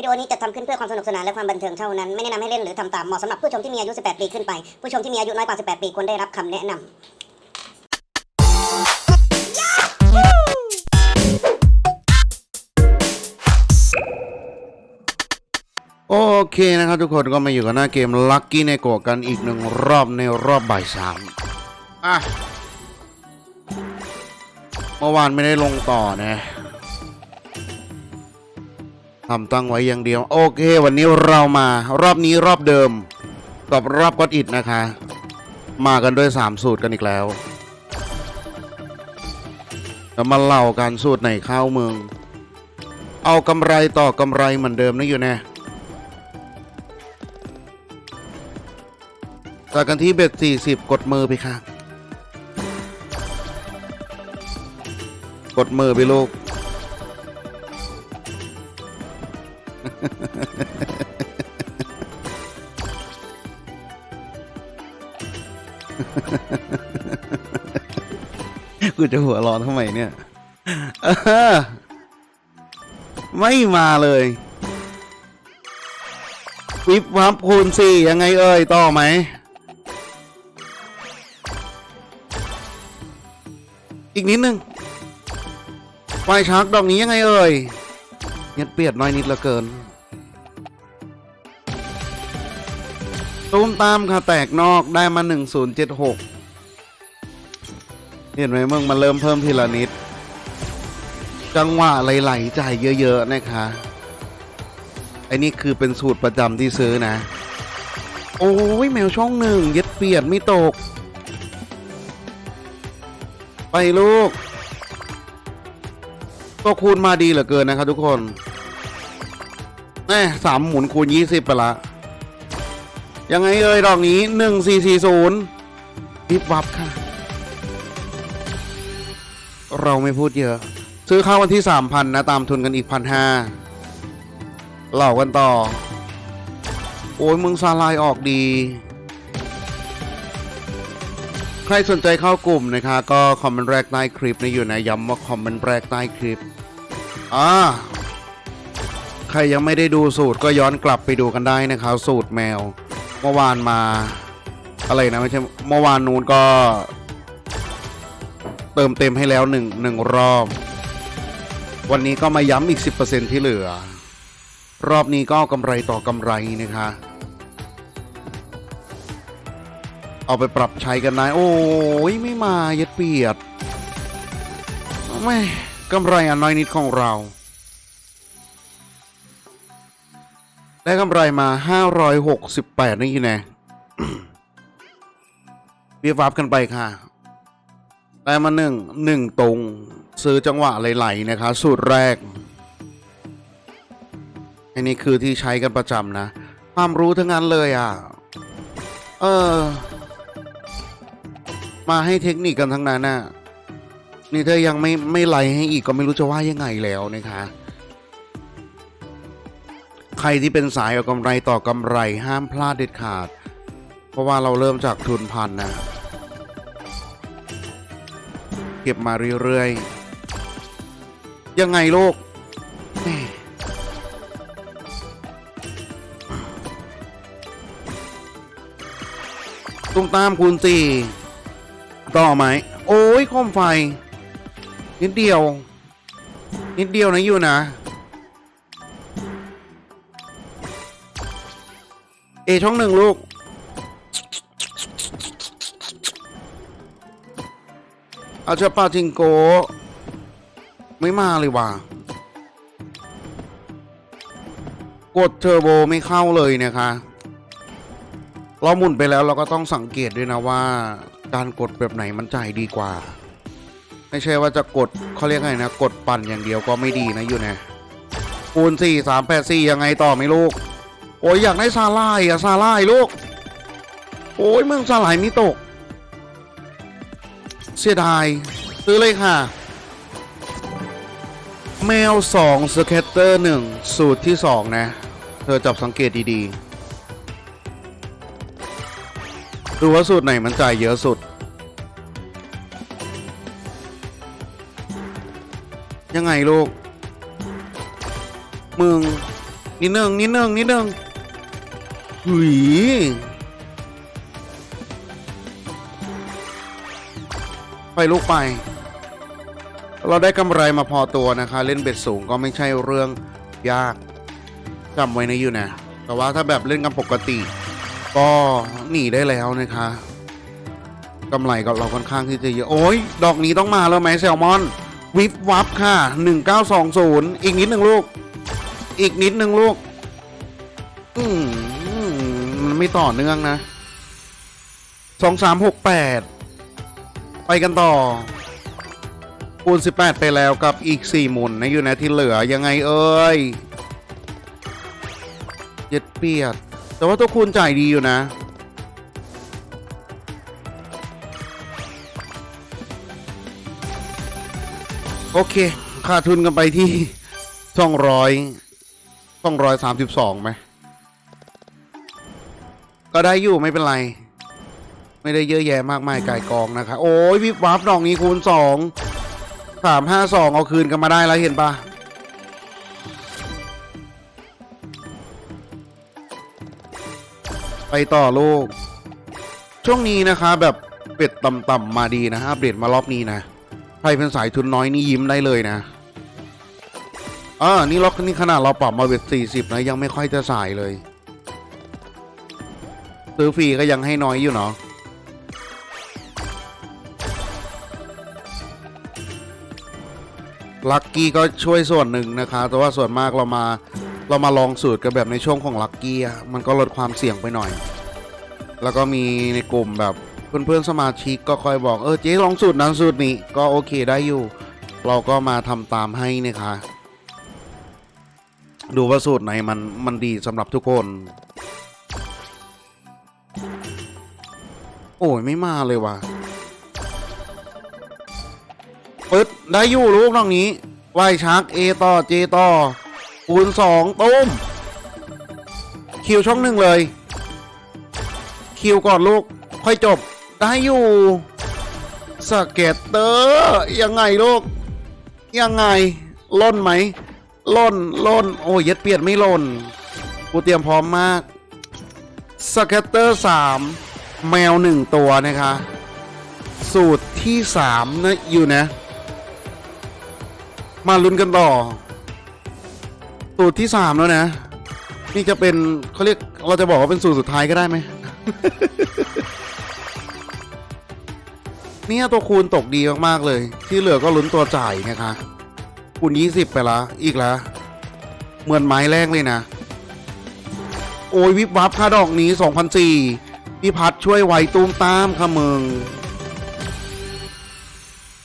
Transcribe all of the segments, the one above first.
วิดีโอนี้จะทำขึ้นเพื่อความสนุกสนานและความบันเทิงเท่านั้น ไม่แนะนำให้เล่นหรือทำตาม เหมาะสำหรับผู้ชมที่มีอายุ 18 ปีขึ้นไป ผู้ชมที่มีอายุน้อยกว่า 18 ปีควรได้รับคำแนะนำโอเคนะครับทุกคนก็มาอยู่กันหน้าเกม Lucky n e g o กันอีกหนึ่งรอบในรอบบ่ายสามอะ เมื่อวานไม่ได้ลงต่อนะ ทำตั้งไว้อย่างเดียว โอเค วันนี้เรามารอบนี้รอบเดิม กับรอบก็อิดนะคะ มากันด้วย 3 สูตรกันอีกแล้วแล้วมาเล่าการสูตรไหนเข้าเมือง เอากำไรต่อกำไรเหมือนเดิมนะอยู่แน่จากกันที่เบ็ดสี่สิบกดมือไปค่ะ กดมือไปลูก กูจะหัวร้อนทำไมเนี่ยไม่มาเลยวิบวับคูณสี่ยังไงเอ่ยต่อไหม อีกนิดนึงไฟชาร์กดอกนี้ยังไงเอ่ย ยดเปียดน้อยนิดเหลือเกิน ตูมตามค่ะแตกนอกได้มา 1076 เห็นไหมเมึงมันเริ่มเพิ่มทีละนิด จังหวะไหลๆจ่ายเยอะ ๆ นะคะไอ้นี่คือเป็นสูตรประจำที่ซื้อนะ โอ้ยแมวช่องหนึ่งย็ดเปียดไม่ตก ไปลูก ก็คูณมาดีเหลือเกินนะครับทุกคน แน่สามหมุนคูณยี่สิบไปละ ยังไงเอ่ยดอกนี้หนึ่งสี่สี่ศูนย์วิบวับค่ะ เราไม่พูดเยอะ ซื้อข้าววันที่สามพันนะ ตามทุนกันอีกพันห้าเหล่ากันต่อ โอ้ยมึงซาลายออกดี ใครสนใจเข้ากลุ่มนะคะ ก็คอมเมนต์แรกใต้คลิปนะอยู่นะย้ำว่าคอมเมนต์แรกใต้คลิปอ่า ใครยังไม่ได้ดูสูตรก็ย้อนกลับไปดูกันได้นะครับ สูตรแมว เมื่อวานมา อะไรนะไม่ใช่เมื่อวานนู้นก็ เติมเต็มให้แล้วหนึ่งหนึ่งรอบ วันนี้ก็มาย้ำอีก 10%ที่เหลือ รอบนี้ก็กำไรต่อกำไรนะคะเอาไปปรับใช้กันนะโอ้ยไม่มาเย็ดเปียดไม่กำไรอันน้อยนิดของเรา ได้กำไรมา 568 นี่น่เบียร์ฟับกันไปค่ะ ได้มาหนึ่งหนึ่งตรง ซื้อจังหวะไหลๆนะคะ สูตรแรก อันนี้คือที่ใช้กันประจำนะ ความรู้ทั้งนั้นเลยอะ เออ มาให้เทคนิคกันทั้งนั้นน่ะ นี่ถ้ายังไม่ไม่ไล่ให้อีกก็ไม่รู้จะว่ายังไงแล้วนะคะ ใครที่เป็นสายเอากำไรต่อกำไรห้ามพลาดเด็ดขาด เพราะว่าเราเริ่มจากทุนพันนะ เก็บมาเรื่อยๆ ยังไงโลก ตุ้มตามคูณสี่ต่อไหม โอ้ยคมไฟ นิดเดียว นิดเดียวนะอยู่นะ อช่องหนึ่งลูก เอาเฉปาจิงโก ไม่มาเลยว่ะ กดเทอร์โบไม่เข้าเลยนะคะ เราหมุนไปแล้วเราก็ต้องสังเกตด้วยนะว่า การกดแบบไหนมันจ่ายดีกว่า ไม่ใช่ว่าจะกดเขาเรียกไงนะ กดปั่นอย่างเดียวก็ไม่ดีนะอยู่นะคูณสี่สามแปดสี่ยังไงต่อไหม่ลูก โอ้ยอยากได้ซาลายอะซาลายลูก โอ้ยเมึงซาลายม่ตก เสียดาย ซื้อเลยค่ะ แมวสองสเก็ตเตอร์หนึ่งสูตรที่สองนะ เธอจับสังเกตดีๆ ดูว่าสูตรไหนมันจ่ายเยอะสุด ยังไงลูกมึงนิดนึงนิดนึงนิดนึง หุยไปลูกไป เราได้กำไรมาพอตัวนะคะ เล่นเบ็ดสูงก็ไม่ใช่เรื่องยากจำไว้นะอยู่นะ แต่ว่าถ้าแบบเล่นกันปกติ ก็หนีได้แล้วนะคะกำไรกับเราค่อนข้างที่จะเยอะ โอ้ย ดอกนี้ต้องมาแล้วไหมแซลมอน วิบวับค่ะ 1920 อีกนิดหนึ่งลูก อีกนิดหนึ่งลูก อืมมัน ไม่ต่อเนื่องนะสองสามหกแปดไปกันต่อคูณ18ไปแล้วกับอีก4หมุนนะอยู่นะที่เหลือยังไงเอ้ยเย็ดเปียด แต่ว่าตัวคูณจ่ายดีอยู่นะโอเคขาดทุนกันไปที่สองร้อยสองร้อยสามสิบสองไหม ก็ได้อยู่ไม่เป็นไร ไม่ได้เยอะแยะมากมายกายกองนะคะ โอ้ยวิบวับดอกนี้คูณสองสามห้าสองเอาคืนกันมาได้แล้วเห็นปะไปต่อลูก ช่วงนี้นะคะ แบบเป็ดต่ำๆมาดีนะอัปเดตมารอบนี้นะใครเป็นสายทุนน้อยนี่ยิ้มได้เลยนะอ่านี่ล็อกนี่ขนาดเราปรับมาเวทสี่สิบนะ ยังไม่ค่อยจะสายเลย ซื้อฟรีก็ยังให้น้อยอยู่เนาะลัคกี้ก็ช่วยส่วนหนึ่งนะคะ แต่ว่าส่วนมากเรามาเรามาลองสูตรกันแบบในช่วงของลัคกี้มันก็ลดความเสี่ยงไปหน่อย แล้วก็มีในกลุ่มแบบเพื่อนๆสมาชิกก็คอยบอกเออเจ๊ลองสูตรนั้นสูตรนี้ก็โอเคได้อยู่ เราก็มาทำตามให้นะคะ ดูว่าสูตรไหนมันมันดีสำหรับทุกคน โอ้ยไม่มาเลยว่ะปึ๊ดได้อยู่ลูกน้องนี้ไหวชักเอต่อเจต่อคูณสองตุ้มคิวช่องหนึ่งเลย คิวก่อนลูก ค่อยจบ ได้อยู่สเก็ตเตอร์ยังไงลูก ยังไงล่นไหมล่นล่น โอ้ยเย็ดเปียดไม่ล่น กูเตรียมพร้อมมากสเก็ตเตอร์สาม แมวหนึ่งตัวนะคะ สูตรที่สามนะอยู่นะ มาลุ้นกันต่อ สูตรที่สามแล้วนะ นี่จะเป็นเขาเรียกเราจะบอกว่าเป็นสูตรสุดท้ายก็ได้ไหมเนี่ยตัวคูณตกดีมาก ๆ เลย ที่เหลือก็ลุ้นตัวจ่ายนะคะคูณ20ไปละ อีกแล้วเหมือนไม้แรกเลยนะ โอ้ยวิบวับค่าดอกนี้2,004พี่ พี่พัดช่วยไวตูมตามค่ะมึง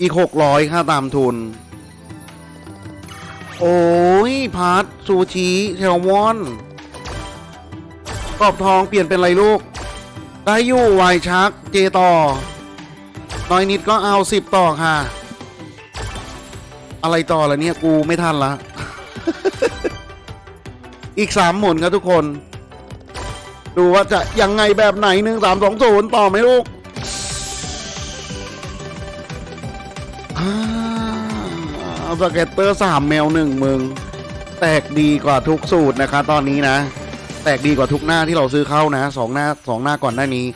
อีก600ค่าตามทุน โอ้ย พัดซูชิแซลมอนกรอบทองเปลี่ยนเป็นอะไรลูก ได้อยู่ไวชัก เจต่อ น้อยนิดก็เอาสิบต่อค่ะ อะไรต่อละเนี่ย กูไม่ทันละ อีกสามหมุนครับทุกคน ดูว่าจะยังไงแบบไหนหนึ่งสามสองศูนย์ต่อไหมลูกสเก็ตเตอร์สามแมวหนึ่งมึง แตกดีกว่าทุกสูตรนะคะตอนนี้นะ แตกดีกว่าทุกหน้าที่เราซื้อเข้านะสองหน้าสองหน้าก่อนหน้านี้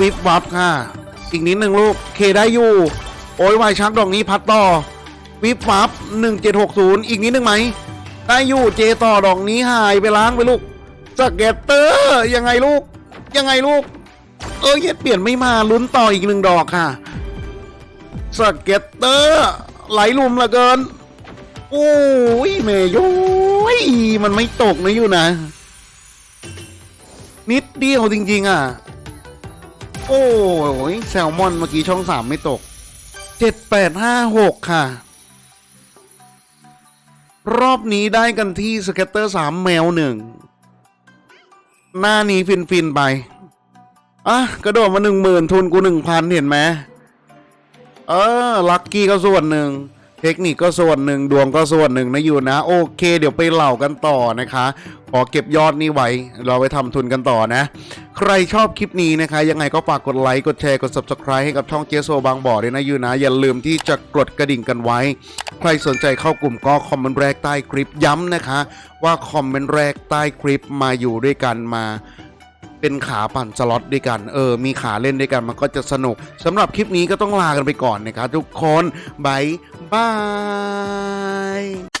วิบวับค่ะ อีกนิดหนึ่งลูก เคได้อยู่ โอ้ยวายชักดอกนี้พัดต่อ วิบวับหนึ่งเจ็ดหกศูนย์อีกนิดหนึ่งไหม ได้อยู่เจต่อดอกนี้หายไปล้างไปลูกสเก็ตเตอร์ยังไงลูก ยังไงลูก เออเย็ดเปลี่ยนไม่มาลุ้นต่ออีกหนึ่งดอกค่ะสเก็ตเตอร์ไหลลุมเหลือเกินโอ้ยเมยโย้ยมันไม่ตกนะอยู่นะ นิดเดียวจริง ๆ อะ โอ้ยแซลมอนเมื่อกี้ช่องสามไม่ตกเจ็ดแปดห้าหกค่ะ รอบนี้ได้กันที่สเก็ตเตอร์สามแมวหนึ่งหน้านี้ฟินฟินไป อะ กระโดดมาหนึ่งหมื่นทุนกูหนึ่งพันเห็นไหมเออ ลัคกี้ก็ส่วนหนึ่ง เทคนิคก็ส่วนหนึ่งดวงก็ส่วนหนึ่งนะอยู่นะ โอเค เดี๋ยวไปเหล่ากันต่อนะคะ ขอเก็บยอดนี้ไว้ เราไปทำทุนกันต่อนะ ใครชอบคลิปนี้นะคะ ยังไงก็ฝากกดไลค์กดแชร์กด subscribe ให้กับช่องเจโซบางบ่อด้วยนะยูนะ อย่าลืมที่จะกดกระดิ่งกันไว้ ใครสนใจเข้ากลุ่มก็คอมเมนต์แรกใต้คลิปย้ำนะคะ ว่าคอมเมนต์แรกใต้คลิปมาอยู่ด้วยกันมา เป็นขาปั่นสล็อตด้วยกัน เออ มีขาเล่นด้วยกันมันก็จะสนุกสำหรับคลิปนี้ก็ต้องลากันไปก่อนนะครับทุกคนบายบาย